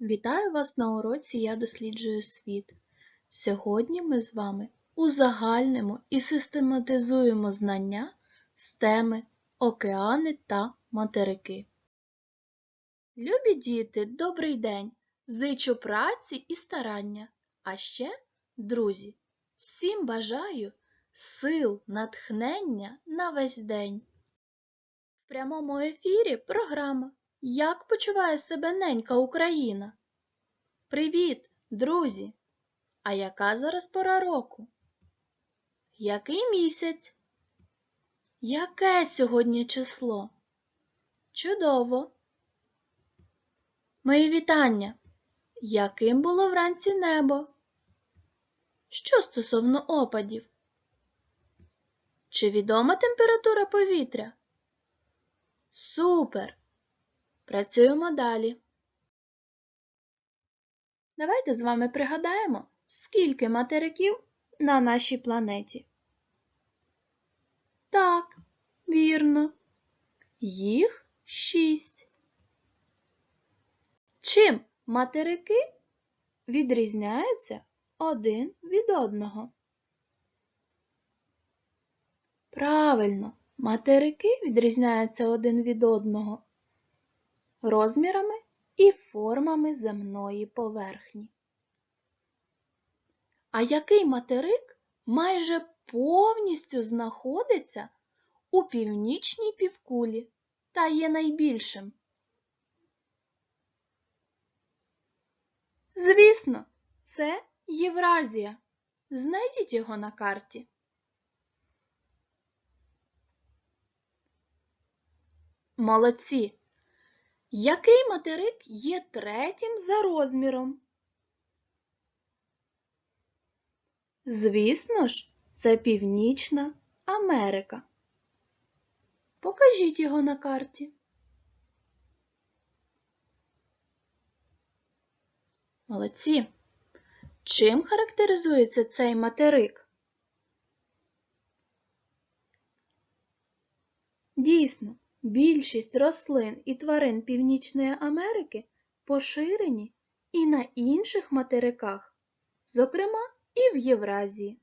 Вітаю вас на уроці Я досліджую світ. Сьогодні ми з вами узагальнимо і систематизуємо знання з теми океани та материки. Любі діти, добрий день! Зичу праці і старання. А ще, друзі, всім бажаю сил, натхнення на весь день. В прямому ефірі програма Як почуває себе ненька Україна? Привіт, друзі! А яка зараз пора року? Який місяць? Яке сьогодні число? Чудово! Мої вітання! Яким було вранці небо? Що стосовно опадів? Чи відома температура повітря? Супер! Працюємо далі. Давайте з вами пригадаємо, скільки материків на нашій планеті. Так, вірно. Їх шість. Чим материки відрізняються один від одного? Правильно, материки відрізняються один від одного розмірами і формами земної поверхні. А який материк майже повністю знаходиться у північній півкулі та є найбільшим? Звісно, це Євразія. Знайдіть його на карті. Молодці! Який материк є третім за розміром? Звісно ж, це Північна Америка. Покажіть його на карті. Молодці. Чим характеризується цей материк? Дійсно, Більшість рослин і тварин Північної Америки поширені і на інших материках, зокрема і в Євразії.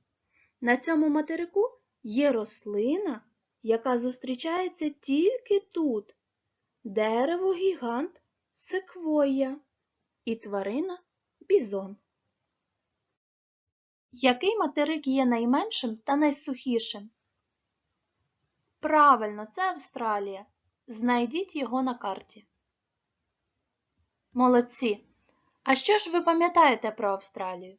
На цьому материку є рослина, яка зустрічається тільки тут, дерево гігант секвоя і тварина бізон. Який материк є найменшим та найсухішим? Правильно, це Австралія. Знайдіть його на карті. Молодці. А що ж ви пам'ятаєте про Австралію?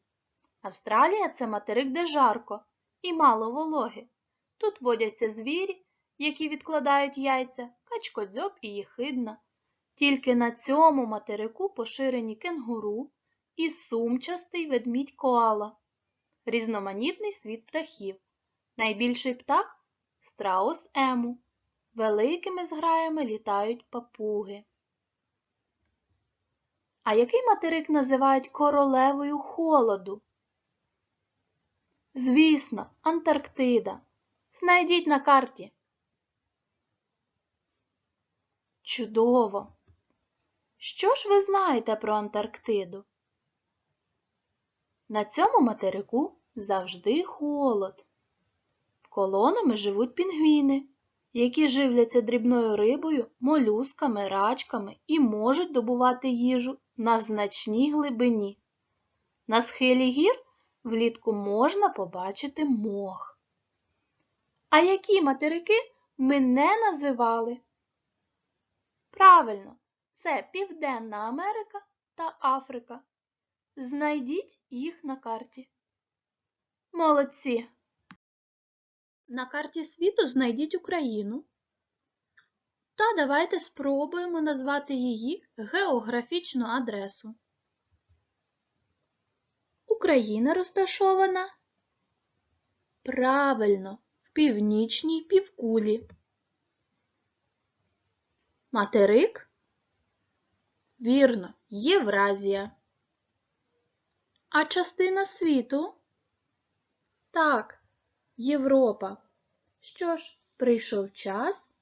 Австралія це материк, де жарко і мало вологи. Тут водяться звірі, які відкладають яйця, качкодзьоб і їхидна. Тільки на цьому материку поширені кенгуру і сумчастий ведмідь коала, різноманітний світ птахів. Найбільший птах страус ему. Великими зграями літають папуги. А який материк називають королевою холоду? Звісно, Антарктида. Знайдіть на карті. Чудово! Що ж ви знаєте про Антарктиду? На цьому материку завжди холод. Колонами живуть пінгвіни які живляться дрібною рибою, молюсками, рачками і можуть добувати їжу на значній глибині. На схилі гір влітку можна побачити мох. А які материки ми не називали? Правильно, це Південна Америка та Африка. Знайдіть їх на карті. Молодці! На карті світу знайдіть Україну. Та давайте спробуємо назвати її географічну адресу. Україна розташована правильно в північній півкулі. Материк вірно, Євразія. А частина світу? Так. Європа. Що ж, прийшов час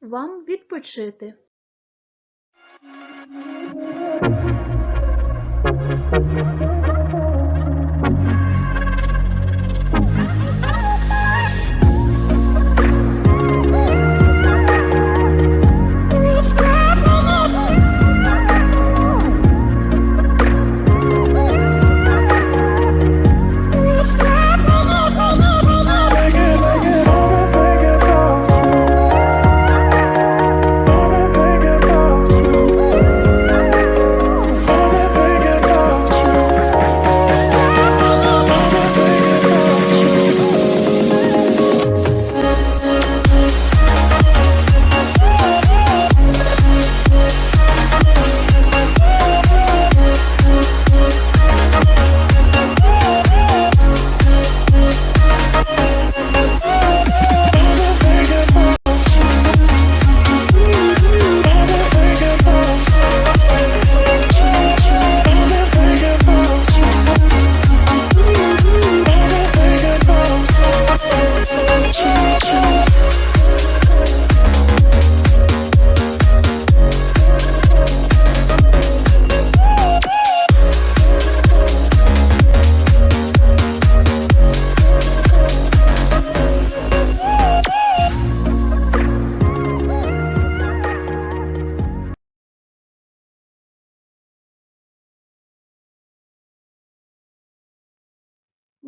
вам відпочити. Thank you.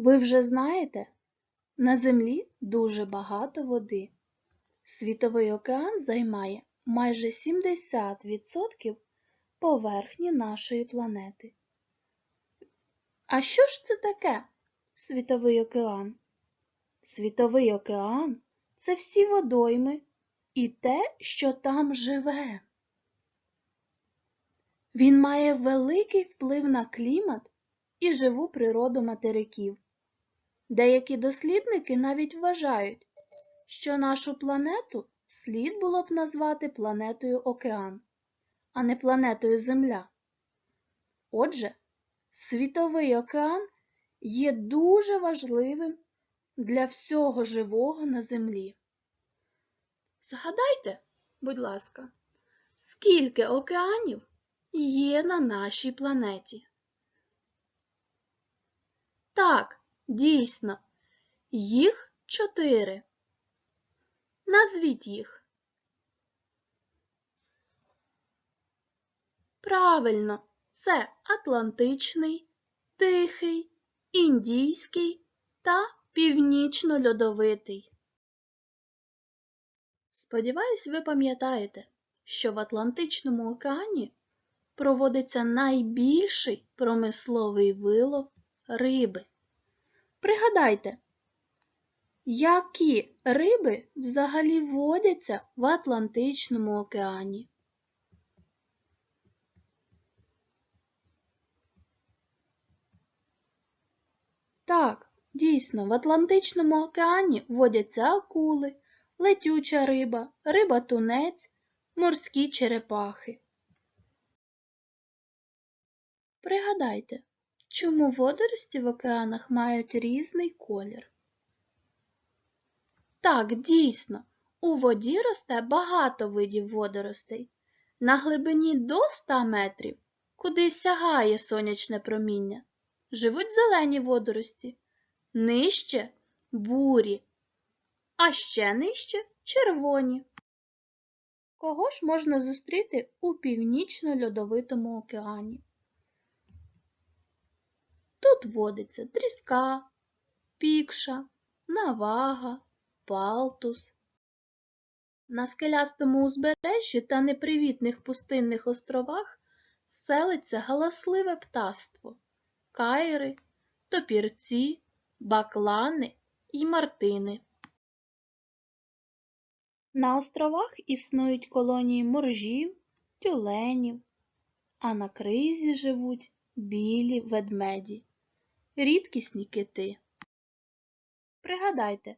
Ви вже знаєте, на Землі дуже багато води. Світовий океан займає майже 70% поверхні нашої планети. А що ж це таке світовий океан? Світовий океан це всі водойми і те, що там живе. Він має великий вплив на клімат і живу природу материків. Деякі дослідники навіть вважають, що нашу планету слід було б назвати планетою океан, а не планетою Земля. Отже, світовий океан є дуже важливим для всього живого на Землі. Згадайте, будь ласка, скільки океанів є на нашій планеті? Так, дійсно, їх чотири. Назвіть їх. Правильно, це Атлантичний, Тихий, Індійський та Північно-Льодовитий. Сподіваюсь, ви пам'ятаєте, що в Атлантичному океані проводиться найбільший промисловий вилов риби. Пригадайте, які риби взагалі водяться в Атлантичному океані? Так, дійсно, в Атлантичному океані водяться акули, летюча риба, риба-тунець, морські черепахи. Пригадайте, чому водорості в океанах мають різний колір? Так, дійсно, у воді росте багато видів водоростей. На глибині до 100 метрів, куди сягає сонячне проміння, живуть зелені водорості, нижче бурі, а ще нижче червоні. Кого ж можна зустріти у північно-льодовитому океані? Тут водиться тріска, пікша, навага, палтус. На скелястому узбережжі та непривітних пустинних островах селиться галасливе птаство, кайри, топірці, баклани і мартини. На островах існують колонії моржів, тюленів, а на кризі живуть білі ведмеді, рідкісні кити. Пригадайте,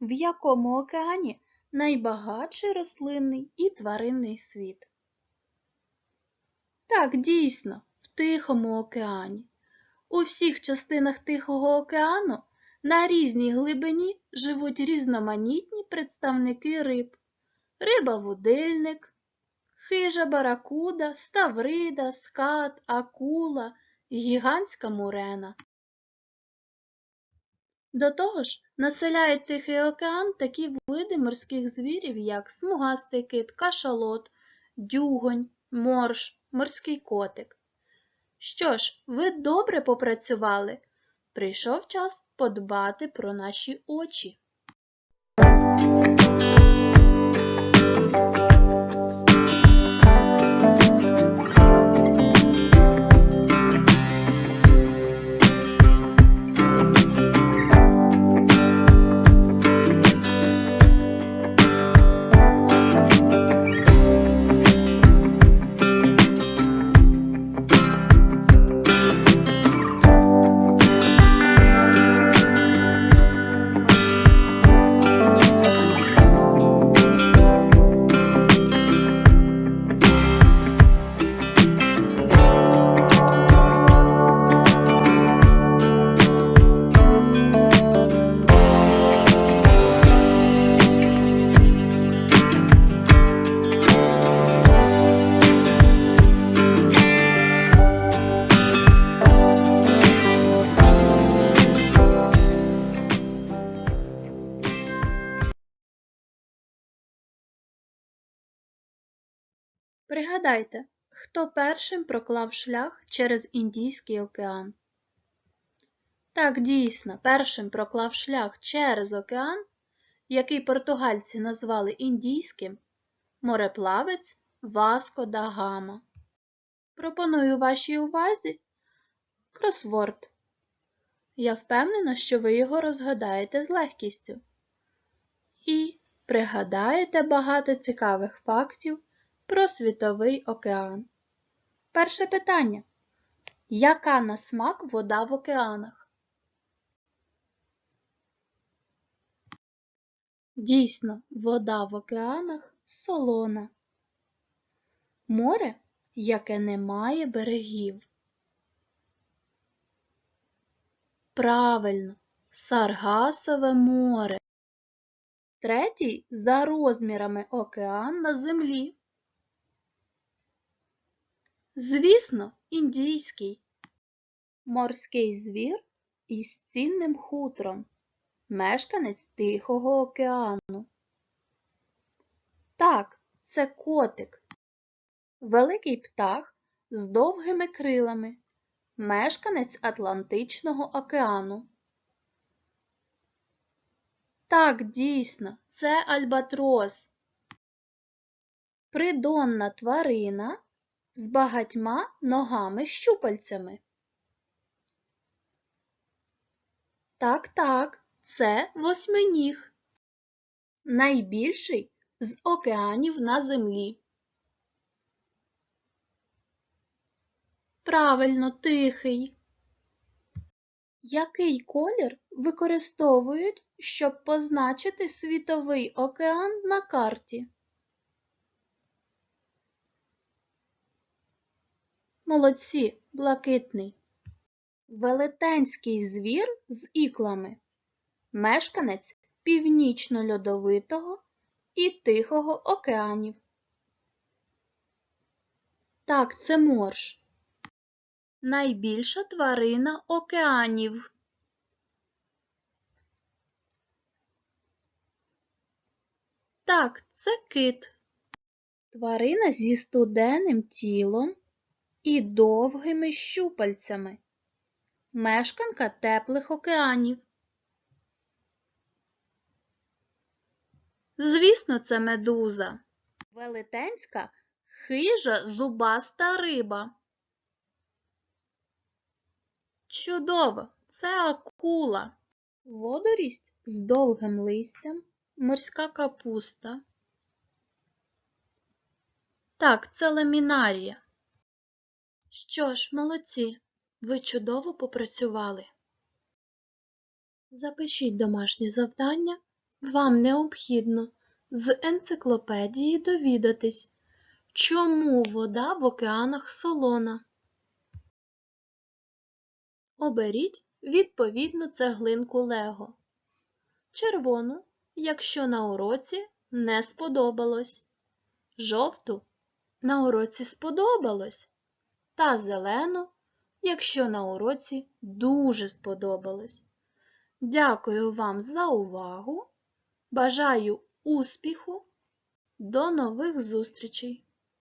в якому океані найбагатший рослинний і тваринний світ? Так, дійсно, в Тихому океані. У всіх частинах Тихого океану на різній глибині живуть різноманітні представники риб. Риба-водильник, хижа баракуда, ставрида, скат, акула, гігантська мурена. До того ж, населяють Тихий океан такі види морських звірів, як смугастий кит, кашалот, дюгонь, морж, морський котик. Що ж, ви добре попрацювали. Прийшов час подбати про наші очі. Пригадайте, хто першим проклав шлях через Індійський океан? Так дійсно, першим проклав шлях через океан, який португальці назвали індійським, мореплавець Васко да Гама. Пропоную вашій увазі кросворд. Я впевнена, що ви його розгадаєте з легкістю. І пригадаєте багато цікавих фактів про світовий океан. Перше питання. Яка на смак вода в океанах? Дійсно, вода в океанах солона. Море, яке не має берегів. Правильно, Саргасове море. Третій за розмірами океан на землі. Звісно, індійський. Морський звір із цінним хутром. Мешканець Тихого океану. Так, це котик. Великий птах з довгими крилами. Мешканець Атлантичного океану. Так, дійсно, це альбатрос. Придонна тварина з багатьма ногами-щупальцями. Так, так, це восьминіг. Найбільший з океанів на землі. Правильно, тихий. Який колір використовують, щоб позначити світовий океан на карті? Молодці, блакитний. Велетенський звір з іклами. Мешканець північно-льодовитого і Тихого океанів. Так, це морж. Найбільша тварина океанів. Так, це кит. Тварина зі студенним тілом і довгими щупальцями. Мешканка теплих океанів. Звісно, це медуза. Велетенська хижа зубаста риба. Чудово! Це акула. Водорість з довгим листям, морська капуста. Так, це ламінарія. Що ж, молодці, ви чудово попрацювали. Запишіть домашнє завдання. Вам необхідно з енциклопедії довідатись, чому вода в океанах солона. Оберіть відповідну цеглинку Лего. Червону, якщо на уроці не сподобалось. Жовту на уроці сподобалось. Та зелену, якщо на уроці дуже сподобалось. Дякую вам за увагу. Бажаю успіху. До нових зустрічей!